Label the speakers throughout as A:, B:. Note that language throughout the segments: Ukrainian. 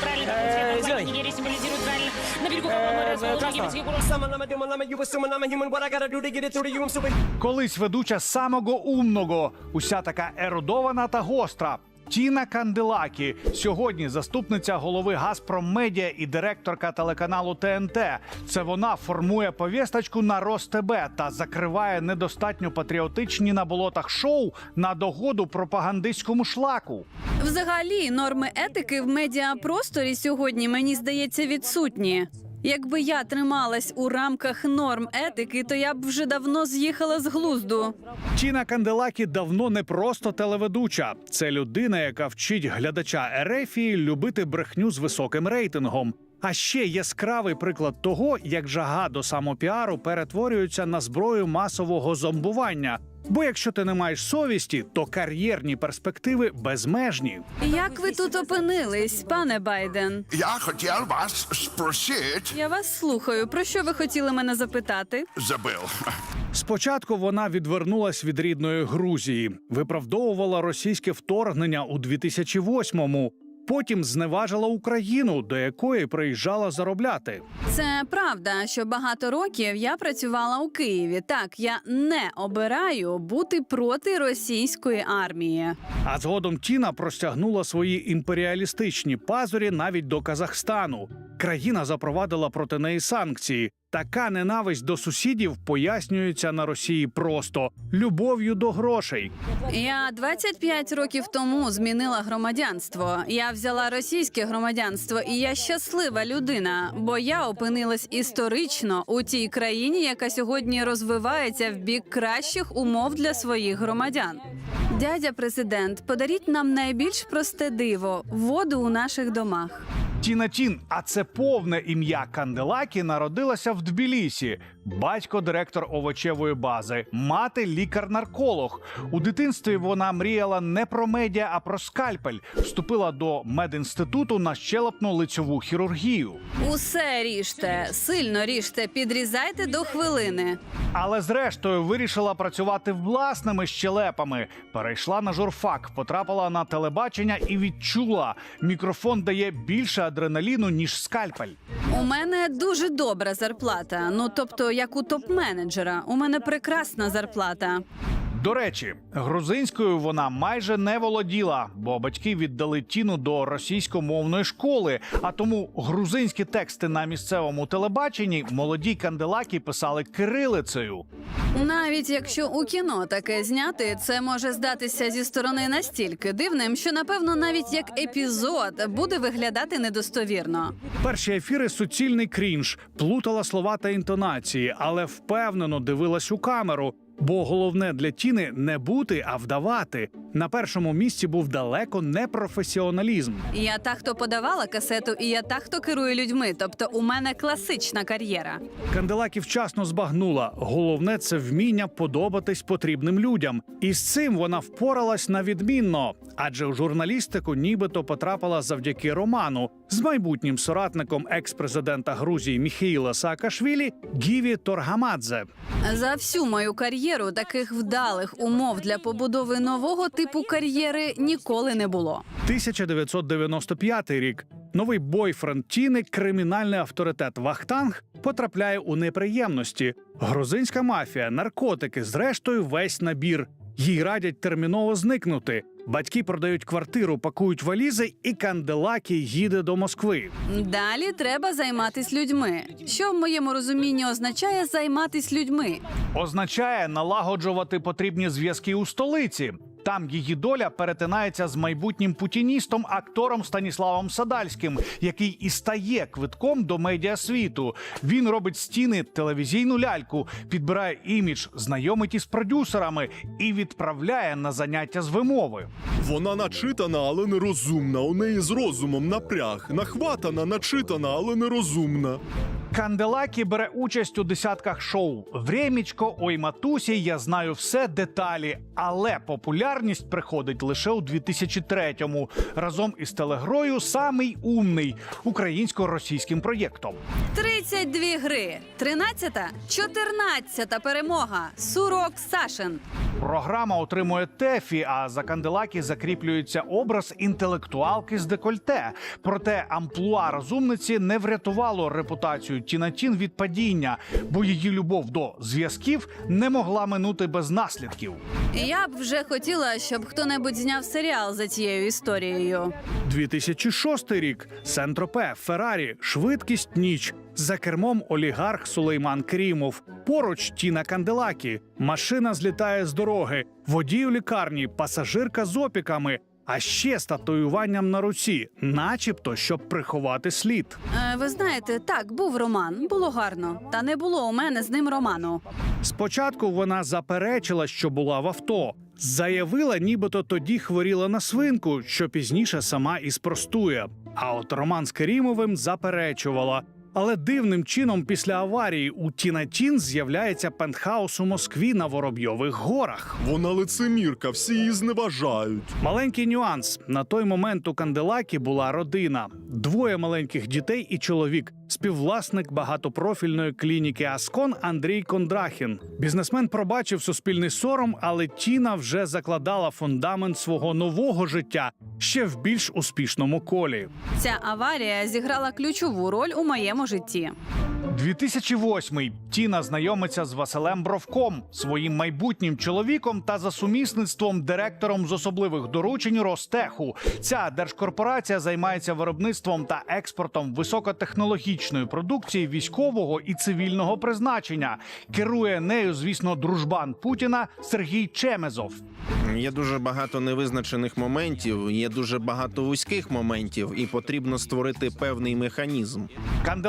A: правильно
B: Э,
A: торгует цветом,
B: зелень.
A: флаг Нигерии символизирует правильно. На берегу
B: Э,
A: какого моря расположен египетский курорт.
C: I'm super.
D: Колись ведуча самого умного, уся така ерудована та гостра. Тіна Канделакі сьогодні заступниця голови Газпром Медіа і директорка телеканалу ТНТ. Це вона формує повісточку на РосТБ та закриває недостатньо патріотичні на болотах шоу на догоду пропагандистському шлаку.
E: Взагалі, норми етики в медіапросторі сьогодні мені здається відсутні. Якби я трималась у рамках норм етики, то я б вже давно з'їхала з глузду.
D: Тіна Канделакі давно не просто телеведуча. Це людина, яка вчить глядача Ерефії любити брехню з високим рейтингом. А ще яскравий приклад того, як жага до самопіару перетворюється на зброю масового зомбування. Бо якщо ти не маєш совісті, то кар'єрні перспективи безмежні.
E: Як ви тут опинились, пане Байден?
F: Я хотів вас спросити,
E: Я вас слухаю. Про що ви хотіли мене запитати?
F: забив.
D: Спочатку вона відвернулась від рідної Грузії, виправдовувала російське вторгнення у 2008-му. Потім зневажила Україну, до якої приїжджала заробляти.
E: Це правда, що багато років я працювала у Києві. Так, я не обираю бути проти російської армії.
D: А згодом Тіна простягнула свої імперіалістичні пазурі навіть до Казахстану. Країна запровадила проти неї санкції. Така ненависть до сусідів пояснюється на Росії просто любов'ю до грошей.
E: Я 25 років тому змінила громадянство. Я взяла російське громадянство, і я щаслива людина, бо я опинилась історично у тій країні, яка сьогодні розвивається в бік кращих умов для своїх громадян. Дядя президент, подаріть нам найбільш просте диво воду у наших домах.
D: Тіна Тін, а це повне ім'я Канделакі, народилася в Тбілісі. Батько директор овочевої бази, мати лікар-нарколог. У дитинстві вона мріяла не про медіа, а про скальпель. Вступила до медінституту на щелепно лицьову хірургію.
E: Усе ріжте, сильно ріжте, підрізайте до хвилини.
D: Але зрештою вирішила працювати власними щелепами. Перейшла на журфак, потрапила на телебачення і відчула, мікрофон дає більше адреналіну ніж скальпель.
E: У мене дуже добра зарплата. Ну тобто, як у топ-менеджера, у мене прекрасна зарплата.
D: До речі, грузинською вона майже не володіла, бо батьки віддали тіну до російськомовної школи. А тому грузинські тексти на місцевому телебаченні молоді канделаки писали кирилицею.
E: Навіть якщо у кіно таке зняти, це може здатися зі сторони настільки дивним, що напевно навіть як епізод буде виглядати недостовірно.
D: Перші ефіри суцільний крінж, плутала слова та інтонації, але впевнено дивилась у камеру. Бо головне для тіни не бути, а вдавати. На першому місці був далеко не професіоналізм.
E: Я та, хто подавала касету, і я та, хто керує людьми. Тобто, у мене класична кар'єра.
D: Канделакі вчасно збагнула. Головне це вміння подобатись потрібним людям. І з цим вона впоралась на відмінно, адже у журналістику нібито потрапила завдяки роману з майбутнім соратником екс-президента Грузії Міхаїла Саакашвілі Гіві Торгамадзе.
E: За всю мою кар'єру таких вдалих умов для побудови нового типу кар'єри ніколи не було.
D: 1995 рік. Новий бойфренд Тіни, кримінальний авторитет Вахтанг, потрапляє у неприємності. Грузинська мафія, наркотики, зрештою, весь набір. Їй радять терміново зникнути. Батьки продають квартиру, пакують валізи, і Канделакі їде до Москви.
E: Далі треба займатися людьми. Що в моєму розумінні означає займатись людьми?
D: Означає налагоджувати потрібні зв'язки у столиці. Там її доля перетинається з майбутнім путіністом, актором Станіславом Садальським, який і стає квитком до медіасвіту. Він робить стіни телевізійну ляльку, підбирає імідж, знайомить із продюсерами і відправляє на заняття з вимови.
G: Вона начитана, але нерозумна. У неї з розумом напряг. Нахватана, начитана, але нерозумна.
D: Канделакі бере участь у десятках шоу. Времічко, ой матусі, я знаю все деталі. Але популярність приходить лише у 2003-му разом із телегрою Самий умний українсько-російським проєктом.
E: Три 32 гри, 13-та, 14-та перемога. Сурок Сашин.
D: Програма отримує тефі, а за Канделакі закріплюється образ інтелектуалки з декольте. Проте амплуа розумниці не врятувало репутацію Тіна Тін від падіння, бо її любов до зв'язків не могла минути без наслідків.
E: Я б вже хотіла, щоб хто-небудь зняв серіал за цією історією.
D: 2006 рік Сентропе, Феррарі, швидкість ніч. За кермом олігарх Сулейман Крімов. Поруч Тіна Канделакі. Машина злітає з дороги. Водій у лікарні, пасажирка з опіками. А ще з татуюванням на руці, начебто, щоб приховати слід.
E: Е, ви знаєте, так, був роман, було гарно. Та не було у мене з ним роману.
D: Спочатку вона заперечила, що була в авто. Заявила, нібито тоді хворіла на свинку, що пізніше сама і спростує. А от Роман з Керімовим заперечувала. Але дивним чином після аварії у Тіна Тін з'являється пентхаус у Москві на Воробйових горах.
G: Вона лицемірка, всі її зневажають.
D: Маленький нюанс: на той момент у Канделакі була родина, двоє маленьких дітей і чоловік, співвласник багатопрофільної клініки Аскон Андрій Кондрахін. Бізнесмен пробачив суспільний сором, але Тіна вже закладала фундамент свого нового життя ще в більш успішному колі.
E: Ця аварія зіграла ключову роль у моєму житті.
D: 2008 Тіна знайомиться з Василем Бровком, своїм майбутнім чоловіком та за сумісництвом директором з особливих доручень Ростеху. Ця держкорпорація займається виробництвом та експортом високотехнологічної продукції військового і цивільного призначення. Керує нею, звісно, дружбан Путіна Сергій Чемезов.
B: Є дуже багато невизначених моментів, є дуже багато вузьких моментів, і потрібно створити певний механізм.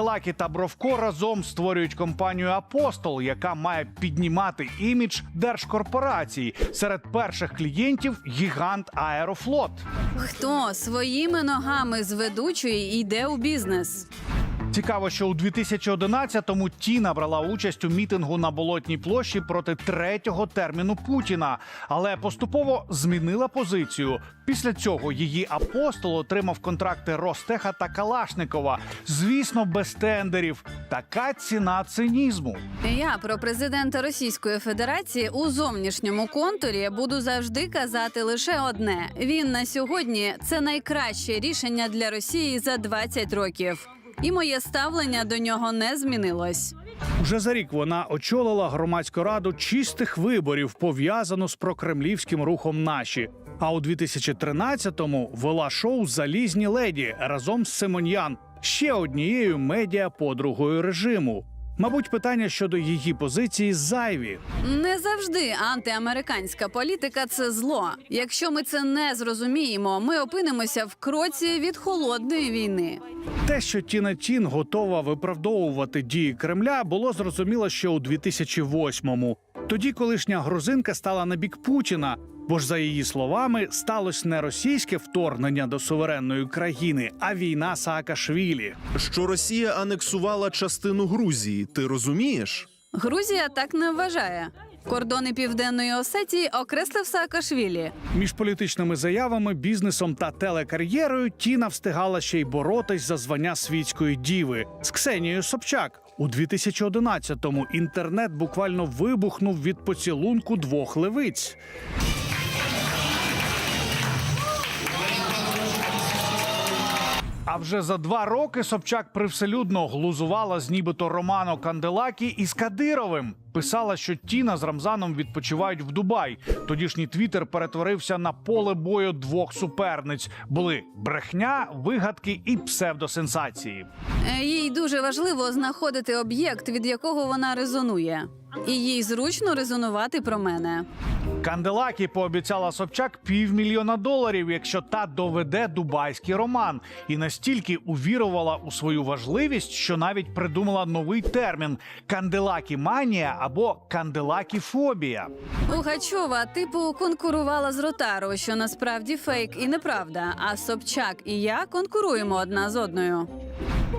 D: Канделакі та Бровко разом створюють компанію Апостол, яка має піднімати імідж держкорпорації. Серед перших клієнтів гігант Аерофлот.
E: Хто своїми ногами з ведучої йде у бізнес?
D: Цікаво, що у 2011-му Тіна брала участь у мітингу на болотній площі проти третього терміну Путіна, але поступово змінила позицію. Після цього її апостол отримав контракти Ростеха та Калашникова. Звісно, без тендерів. Така ціна цинізму.
E: Я про президента Російської Федерації у зовнішньому контурі буду завжди казати лише одне: він на сьогодні це найкраще рішення для Росії за 20 років. І моє ставлення до нього не змінилось.
D: Уже за рік вона очолила громадську раду чистих виборів, пов'язану з прокремлівським рухом наші. А у 2013-му вела шоу Залізні леді разом з Симоньян, ще однією медіа-подругою режиму. Мабуть, питання щодо її позиції зайві.
E: Не завжди антиамериканська політика це зло. Якщо ми це не зрозуміємо, ми опинимося в кроці від холодної війни.
D: Те, що Тіна Тін готова виправдовувати дії Кремля, було зрозуміло ще у 2008-му. Тоді колишня грузинка стала на бік Путіна. Бо ж, за її словами, сталося не російське вторгнення до суверенної країни, а війна Саакашвілі.
G: Що Росія анексувала частину Грузії, ти розумієш?
E: Грузія так не вважає. Кордони південної Осетії окреслив Саакашвілі.
D: Між політичними заявами, бізнесом та телекар'єрою Тіна встигала ще й боротись за звання світської діви з Ксенією Собчак. У 2011-му інтернет буквально вибухнув від поцілунку двох левиць. А вже за два роки Собчак привселюдно глузувала з нібито Романо Канделакі із Кадировим. Писала, що Тіна з Рамзаном відпочивають в Дубай. Тодішній твіттер перетворився на поле бою двох суперниць. Були брехня, вигадки і псевдосенсації.
E: Е, Їй дуже важливо знаходити об'єкт, від якого вона резонує. І їй зручно резонувати про мене.
D: Канделакі пообіцяла Собчак півмільйона доларів, якщо та доведе дубайський роман, і настільки увірувала у свою важливість, що навіть придумала новий термін канделакі манія або канделакі фобія.
E: Пугачова, типу, конкурувала з Ротаро, що насправді фейк і неправда. А Собчак і я конкуруємо одна з одною.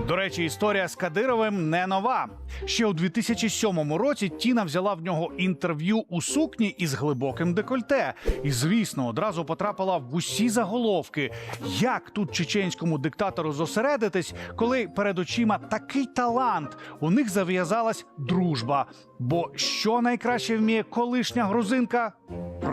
D: До речі, історія з Кадировим не нова. Ще у 2007 році Тіна взяла в нього інтерв'ю у сукні із глибоким декольте. І, звісно, одразу потрапила в усі заголовки. Як тут чеченському диктатору зосередитись, коли перед очима такий талант? У них зав'язалась дружба. Бо що найкраще вміє колишня грузинка?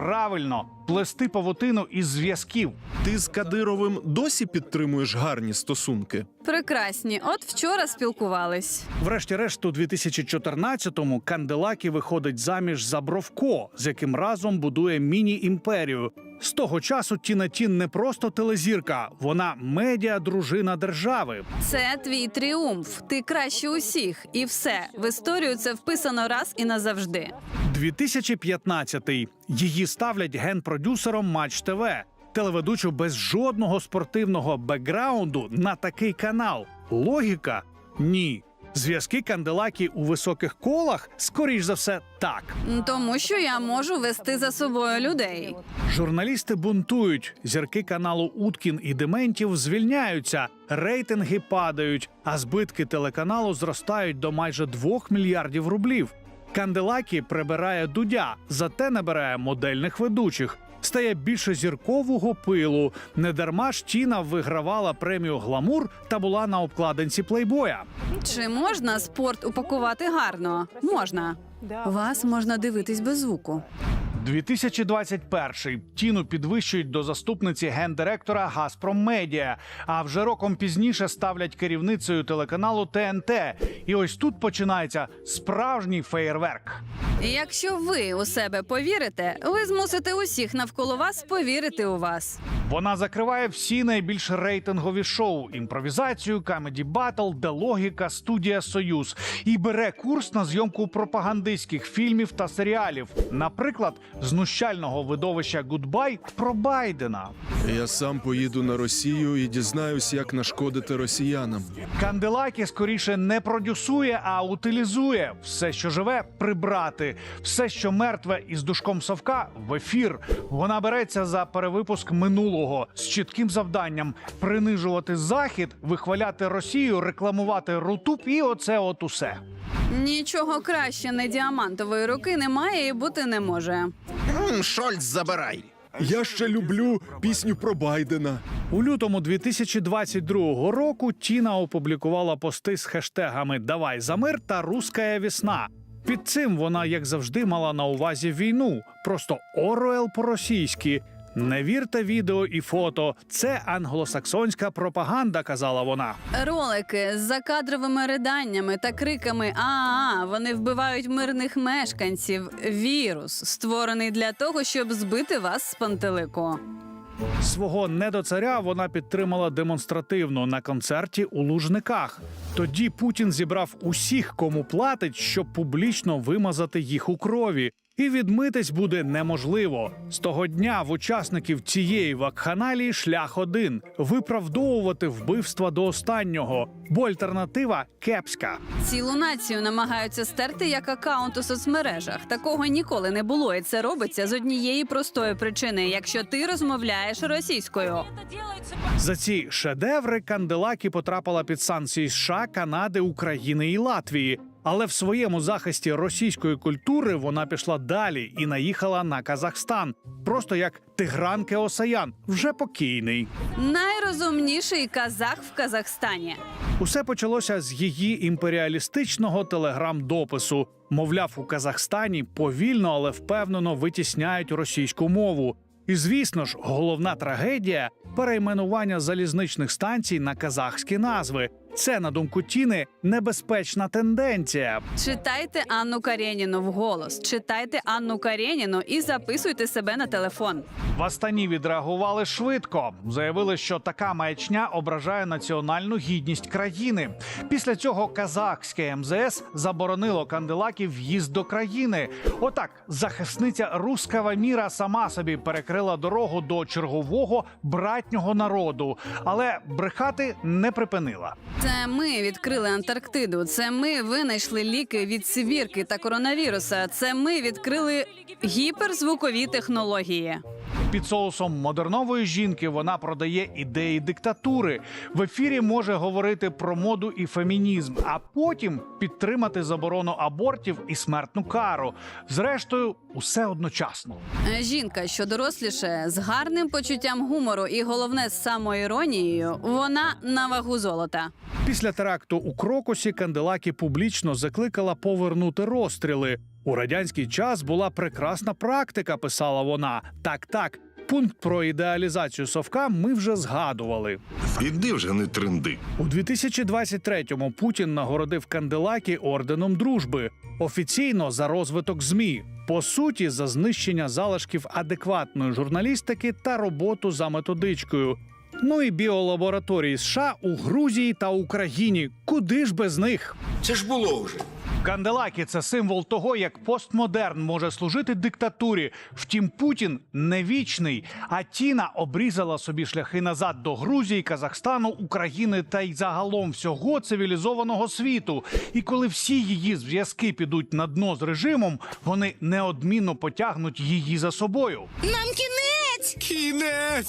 D: Правильно, плести павутину із зв'язків.
G: Ти з Кадировим досі підтримуєш гарні стосунки?
E: Прекрасні. От вчора спілкувались.
D: Врешті-решт, у 2014-му Канделакі виходить заміж за Бровко, з яким разом будує міні-імперію. З того часу Тіна Тін не просто телезірка, вона медіа-дружина держави.
E: Це твій тріумф. Ти краще усіх, і все в історію це вписано раз і назавжди.
D: 2015-й. Її ставлять генпродюсером Матч ТВ. Телеведучу без жодного спортивного бекграунду на такий канал. Логіка? Ні. Зв'язки Канделакі у високих колах, скоріш за все, так.
E: Тому що я можу вести за собою людей.
D: Журналісти бунтують. Зірки каналу Уткін і Дементів звільняються, рейтинги падають, а збитки телеканалу зростають до майже 2 мільярдів рублів. Канделакі прибирає дудя, зате набирає модельних ведучих. Стає більше зіркового пилу. Недарма ж Тіна вигравала премію Гламур та була на обкладинці плейбоя.
E: Чи можна спорт упакувати гарно? Можна. Вас можна дивитись без звуку.
D: 2021 Тіну підвищують до заступниці гендиректора Газпром Медіа. А вже роком пізніше ставлять керівницею телеканалу ТНТ. І ось тут починається справжній феєрверк.
E: Якщо ви у себе повірите, ви змусите усіх навколо вас повірити у вас.
D: Вона закриває всі найбільш рейтингові шоу: імпровізацію, камеді батл, де логіка, студія Союз і бере курс на зйомку пропагандистських фільмів та серіалів, наприклад, знущального видовища Гудбай про Байдена.
G: Я сам поїду на Росію і дізнаюсь, як нашкодити росіянам.
D: Канделакі скоріше не продюсує, а утилізує все, що живе, прибрати, все, що мертве із душком совка в ефір. Вона береться за перевипуск минулого з чітким завданням принижувати захід, вихваляти Росію, рекламувати Рутуб і оце от усе.
E: Нічого краще не діамантової руки немає і бути не може.
B: М, Шольц, забирай.
G: Я ще люблю пісню про Байдена.
D: У лютому 2022 року Тіна опублікувала пости з хештегами Давай за мир та Руская весна. Під цим вона, як завжди, мала на увазі війну, просто Оруел по-російськи. Не вірте відео і фото. Це англосаксонська пропаганда, казала вона.
E: Ролики з закадровими риданнями та криками А, вони вбивають мирних мешканців. Вірус створений для того, щоб збити вас з пантелику.
D: Свого недоцаря вона підтримала демонстративно на концерті у Лужниках. Тоді Путін зібрав усіх, кому платить, щоб публічно вимазати їх у крові. І відмитись буде неможливо. З того дня в учасників цієї вакханалії шлях один виправдовувати вбивства до останнього, бо альтернатива кепська.
E: Цілу націю намагаються стерти як акаунт у соцмережах. Такого ніколи не було, і це робиться з однієї простої причини: якщо ти розмовляєш російською.
D: За ці шедеври Канделакі потрапила під санкції США, Канади, України і Латвії. Але в своєму захисті російської культури вона пішла далі і наїхала на Казахстан, просто як Тигран Кеосаян, вже покійний.
E: Найрозумніший казах в Казахстані.
D: Усе почалося з її імперіалістичного телеграм-допису. Мовляв, у Казахстані повільно, але впевнено витісняють російську мову. І звісно ж, головна трагедія перейменування залізничних станцій на казахські назви. Це, на думку Тіни, небезпечна тенденція.
E: Читайте Анну Карєніну вголос. Читайте Анну Карєніну і записуйте себе на телефон.
D: В Астані відреагували швидко. Заявили, що така маячня ображає національну гідність країни. Після цього казахське МЗС заборонило канделаків в'їзд до країни. Отак, захисниця рускава міра сама собі перекрила дорогу до чергового братнього народу, але брехати не припинила.
E: Це ми відкрили Антарктиду. Це ми винайшли ліки від свірки та коронавіруса. Це ми відкрили гіперзвукові технології.
D: Під соусом модернової жінки вона продає ідеї диктатури. В ефірі може говорити про моду і фемінізм, а потім підтримати заборону абортів і смертну кару. Зрештою, усе одночасно.
E: Жінка, що доросліше, з гарним почуттям гумору і головне з самоіронією, вона на вагу золота.
D: Після теракту у Крокусі Канделакі публічно закликала повернути розстріли. У радянський час була прекрасна практика, писала вона. Так, так. Пункт про ідеалізацію совка ми вже згадували.
H: Іди вже не тренди.
D: У 2023-му Путін нагородив Канделакі орденом дружби офіційно за розвиток змі. По суті, за знищення залишків адекватної журналістики та роботу за методичкою. Ну і біолабораторії США у Грузії та Україні. Куди ж без них?
H: Це ж було вже.
D: Канделакі це символ того, як постмодерн може служити диктатурі. Втім, Путін не вічний. А Тіна обрізала собі шляхи назад до Грузії, Казахстану, України та й загалом всього цивілізованого світу. І коли всі її зв'язки підуть на дно з режимом, вони неодмінно потягнуть її за собою. Нам кінець!
H: Кінець!